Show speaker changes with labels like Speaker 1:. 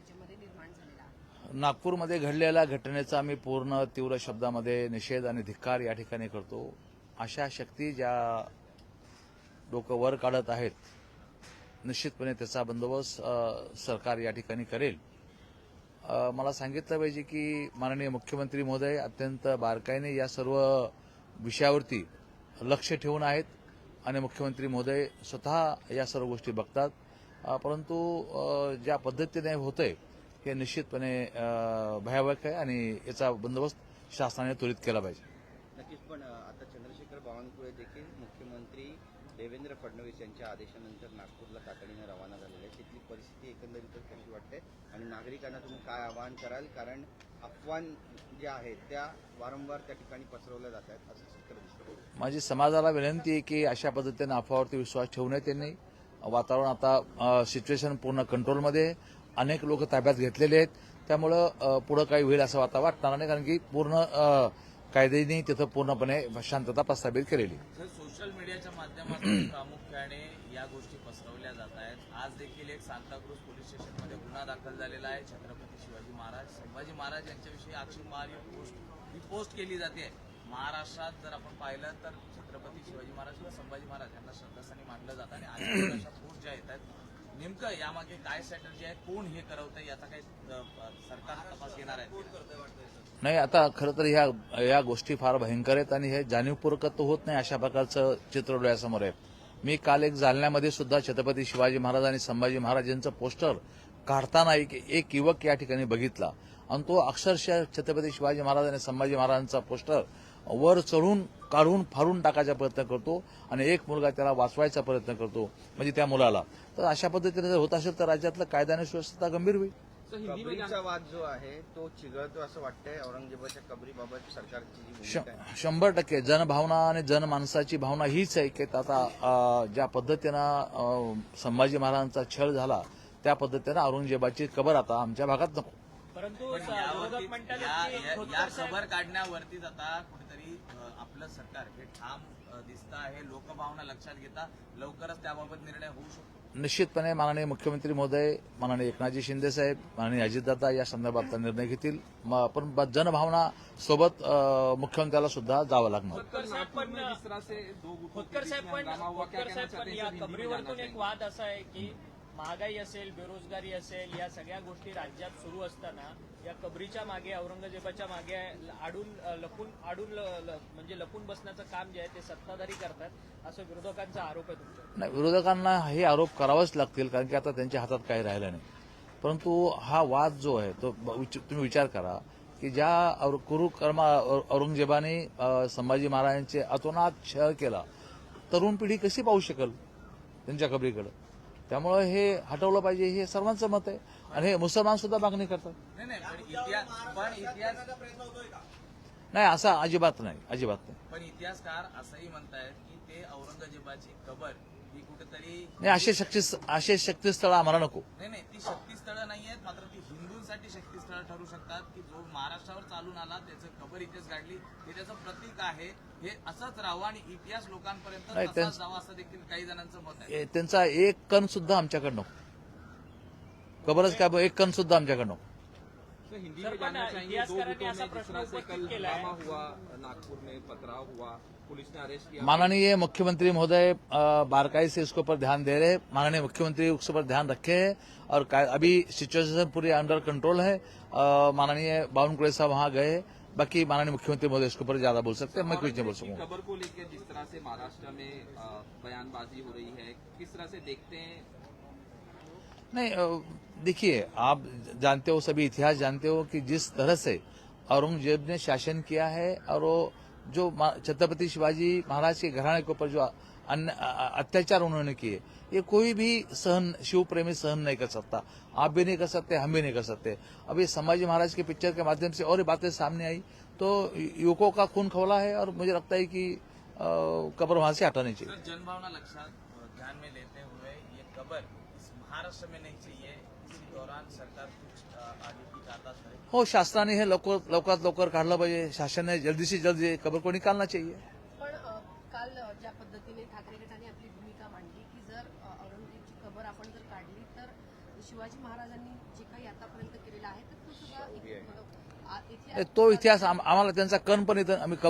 Speaker 1: राज्यामध्ये निर्माण झालेला आहे.
Speaker 2: नागपूरमध्ये घडलेल्या घटनेचा आम्ही पूर्ण तीव्र शब्दामध्ये निषेध आणि धिक्कार या ठिकाणी करतो. अशा शक्ती ज्या डोकं वर काढत आहेत निश्चितपणे त्याचा बंदोबस्त सरकार या ठिकाणी करेल. मला सांगितलं पाहिजे की माननीय मुख्यमंत्री महोदय अत्यंत बारकाईने या सर्व विषयावरती लक्ष ठेवून आहेत आणि मुख्यमंत्री महोदय स्वतः या सर्व गोष्टी बघतात. परंतु ज्या पद्धतीने होतंय हे निश्चितपणे अ, भयावह आहे आणि याचा बंदोबस्त शासनाने त्वरित केला पाहिजे.
Speaker 3: नक्कीच पण आता चंद्रशेखर बावनकुळे देखील मुख्यमंत्री देवेंद्र फडणवीस यांच्या आदेशानंतर नागपूरला तातडीने रवाना झालेले आहेत. तिथली परिस्थिती एकंदरीतच कशी वाटते? आणि नागरिकांना तुम्ही काय आवाहन कराल? कारण अफवान ज्या आहेत त्या वारंवार त्या ठिकाणी पसरवल्या जात आहेत असं दिसतं
Speaker 2: माझी समाजाला विनंती आहे की अशा पद्धतीने अफवावरती विश्वास ठेवू नये त्यांनी. वातावरण आता सिच्युएशन पूर्ण कंट्रोलमध्ये. अनेक लोक ताब्यात घेतलेले आहेत. त्यामुळं पुढं काही होईल असं आता वाटणार नाही. कारण की पूर्ण कायद्याने तिथं पूर्णपणे शांतता प्रस्थापित केलेली
Speaker 4: सोशल मीडियाच्या माध्यमातून प्रामुख्याने या गोष्टी पसरवल्या जात आहेत. आज देखील एक सांताक्रूज पोलीस स्टेशनमध्ये गुन्हा दाखल झालेला आहे. छत्रपती शिवाजी महाराज संभाजी महाराज यांच्याविषयी आक्षेपहार्य पोस्ट ही पोस्ट केली जाते. महाराष्ट्रात जर आपण पाहिलं तर छत्रपती शिवाजी महाराज किंवा संभाजी महाराज यांना श्रद्धास्थानी मानलं अशा ज्या येत आहेत नेमकं यामागे काय स्ट्रॅटर्जी आहे कोण हे करवतंय याचा काही सरकार तपास घेणार आहे
Speaker 2: नाही आता खरं तर ह्या या गोष्टी फार भयंकर आहेत आणि हे जाणीवपूर्वक तर होत नाही अशा प्रकारचं चित्र डोळ्यासमोर आहे. मी काल एक जालन्यामध्ये सुद्धा छत्रपती शिवाजी महाराज आणि संभाजी महाराज यांचं पोस्टर काढताना एक एक युवक या ठिकाणी बघितला. आणि तो अक्षरशः छत्रपती शिवाजी महाराज आणि संभाजी महाराजांचा पोस्टर वर चढून काढून फाडून टाकायचा प्रयत्न करतो आणि एक मुलगा त्याला वाचवायचा प्रयत्न करतो म्हणजे त्या मुलाला. तर अशा पद्धतीने जर होत असेल तर राज्यातलं कायदा आणि सुव्यवस्था गंभीर होईल.
Speaker 3: कबरीचा वाद जो आहे तो चिघळतो असं वाटतंय. औरंगजेबाच्या कबरीबाबत सरकारची
Speaker 2: शंभर टक्के. जनभावना आणि जनमानसाची भावना हीच आहे की आता ज्या पद्धतीनं संभाजी महाराजांचा छळ झाला त्या पद्धतीनं औरंगजेबाची कबर आता आमच्या भागात नको.
Speaker 5: परंतु
Speaker 4: या- खबर काढण्यावरतीच आता अ, आपलं सरकार हे ठाम दिसत आहे. लोकभावना लक्षात घेता लवकरच त्याबाबत निर्णय होऊ शकतो.
Speaker 2: निश्चितपणे माननीय मुख्यमंत्री महोदय माननीय एकनाथजी शिंदे साहेब माननीय अजितदादा या संदर्भातला निर्णय घेतील. म- पण ब- जनभावना सोबत मुख्यमंत्र्याला सुद्धा जावं लागणार.
Speaker 5: साहेब पण साहेब या कबरीवरतून एक वाद असा आहे की महागाई असेल बेरोजगारी असेल या सगळ्या गोष्टी राज्यात सुरू असताना या कबरीच्या मागे औरंगजेबाच्या मागे आडून लपून आडून ल- ल- म्हणजे लपून बसण्याचं काम जे आहे ते सत्ताधारी करतात असं विरोधकांचा आरोप आहे तुमचा.
Speaker 2: नाही विरोधकांना हे आरोप करावेच लागतील कारण की आता त्यांच्या हातात काही राहिलं नाही. परंतु हा वाद जो आहे तो ब- विच- तुम्ही विचार करा की ज्या कुरुकर्मा औरंगजेबाने संभाजी महाराजांचे अतोनात छळ केला तरुण पिढी कशी पाहू शकेल त्यांच्या कबरीकडे? त्यामुळे हे हटवलं पाहिजे हे सर्वांचं मत आहे. आणि हे मुसलमान सुद्धा मागणी करतात.
Speaker 4: नाही नाही पण इतिहास पण इतिहास
Speaker 2: नाही असं अजिबात नाही अजिबात नाही.
Speaker 4: पण इतिहासकार असंही म्हणतायत की ते औरंगजेबाची कबर ही कुठेतरी
Speaker 2: नाही असे शक्ती असे शक्तीस्थळ आम्हाला नको.
Speaker 4: नाही नाही ती शक्तीस्थळं नाही हिंदूंसाठी शक्तीस्थळं ठरू शकतात की जो महाराष्ट्रावर चालून आला त्याचं कबर इथेच गाडली. हे त्याचं प्रतीक आहे. हे असंच राहावं आणि इतिहास लोकांपर्यंत तसाच जावा असं देखील काही जणांचं मत आहे.
Speaker 2: त्यांचा एक कण सुद्धा आमच्याकडे नको. कबरच काय एक कण सुद्धा आमच्याकडे नको.
Speaker 6: हिंदी में जानना चाहेंगे दो गुटों में जिस तरह से कल हंगामा हुआ नागपुर में पथराव हुआ पुलिस ने अरेस्ट किया।
Speaker 2: माननीय मुख्यमंत्री महोदय बारकाई से इसके ऊपर ध्यान दे रहे हैं। माननीय मुख्यमंत्री उसके ऊपर ध्यान रखे हैं और अभी सिचुएशन पूरी अंडर कंट्रोल है। माननीय बावन बावनकुळे साहब वहाँ गए बाकी माननीय मुख्यमंत्री महोदय इसके ऊपर ज़्यादा बोल सकते हैं मैं कुछ नहीं बोल
Speaker 6: औरंगज़ेब की
Speaker 2: सकूँगा
Speaker 6: खबर को लेकर जिस तरह से महाराष्ट्र में बयानबाजी हो रही है किस तरह से देखते हैं
Speaker 2: नहीं देखिए, आप जानते हो, सभी इतिहास जानते हो कि जिस तरह से औरंगज़ेब ने शासन किया है और वो जो छत्रपति शिवाजी महाराज के घराने के ऊपर जो अत्याचार उन्होंने किए, ये कोई भी सहन शिव प्रेमी सहन नहीं कर सकता। आप भी नहीं कर सकते, हम भी नहीं कर सकते। अभी संभाजी महाराज के पिक्चर के माध्यम से और बातें सामने आई तो युवकों का खून खोला है और मुझे लगता है कि कब्र वहाँ से हटानी चाहिए।
Speaker 4: जनभावना ध्यान में लेते हुए ये कबर महाराष्ट्र में नहीं चाहिए। इसी दौरान सरकार कुछ आगे की करे।
Speaker 2: हो शासनाने हे लवकर लवकरात लवकर काढलं पाहिजे. शासनाने जल्दीशी जल्दी खबर को निकालना चाहिए.
Speaker 1: पण काल ज्या पद्धतीने ठाकरे गटाने आपली भूमिका मांडली की जर औरंगजेबची आपण जर काढली तर शिवाजी महाराजांनी जे काही आतापर्यंत केलेलं आहे तर
Speaker 2: तो इतिहास आम्हाला त्यांचा कण पण इथं आम्ही